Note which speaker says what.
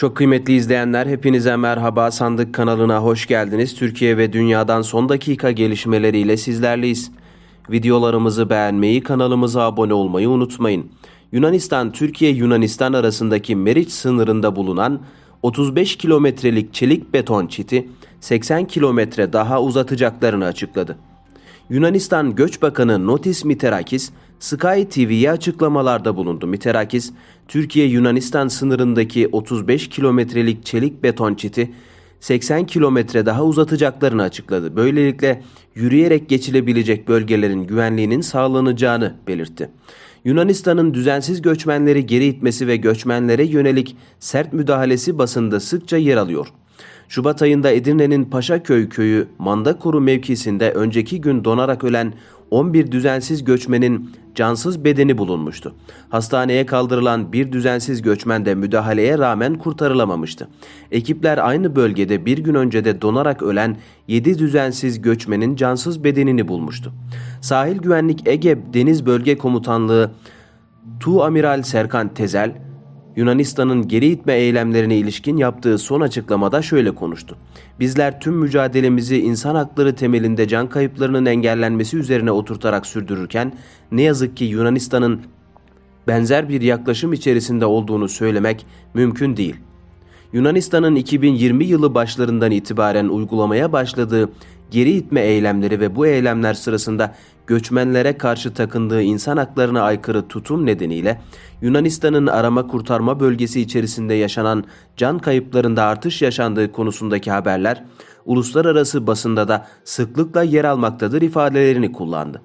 Speaker 1: Çok kıymetli izleyenler hepinize merhaba Sandık kanalına hoş geldiniz. Türkiye ve dünyadan son dakika gelişmeleriyle sizlerleyiz. Videolarımızı beğenmeyi, kanalımıza abone olmayı unutmayın. Yunanistan, Türkiye-Yunanistan arasındaki Meriç sınırında bulunan 35 kilometrelik çelik beton çiti 80 kilometre daha uzatacaklarını açıkladı. Yunanistan Göç Bakanı Notis Miterakis, Sky TV'ye açıklamalarda bulundu. Miterakis, Türkiye-Yunanistan sınırındaki 35 kilometrelik çelik beton çiti 80 kilometre daha uzatacaklarını açıkladı. Böylelikle yürüyerek geçilebilecek bölgelerin güvenliğinin sağlanacağını belirtti. Yunanistan'ın düzensiz göçmenleri geri itmesi ve göçmenlere yönelik sert müdahalesi basında sıkça yer alıyor. Şubat ayında Edirne'nin Paşaköy köyü Mandakoru mevkisinde önceki gün donarak ölen 11 düzensiz göçmenin cansız bedeni bulunmuştu. Hastaneye kaldırılan bir düzensiz göçmen de müdahaleye rağmen kurtarılamamıştı. Ekipler aynı bölgede bir gün önce de donarak ölen 7 düzensiz göçmenin cansız bedenini bulmuştu. Sahil Güvenlik Ege Deniz Bölge Komutanlığı Tu Amiral Serkan Tezel, Yunanistan'ın geri itme eylemlerine ilişkin yaptığı son açıklamada şöyle konuştu. Bizler tüm mücadelemizi insan hakları temelinde can kayıplarının engellenmesi üzerine oturtarak sürdürürken ne yazık ki Yunanistan'ın benzer bir yaklaşım içerisinde olduğunu söylemek mümkün değil. Yunanistan'ın 2020 yılı başlarından itibaren uygulamaya başladığı geri itme eylemleri ve bu eylemler sırasında göçmenlere karşı takındığı insan haklarına aykırı tutum nedeniyle Yunanistan'ın arama kurtarma bölgesi içerisinde yaşanan can kayıplarında artış yaşandığı konusundaki haberler uluslararası basında da sıklıkla yer almaktadır ifadelerini kullandı.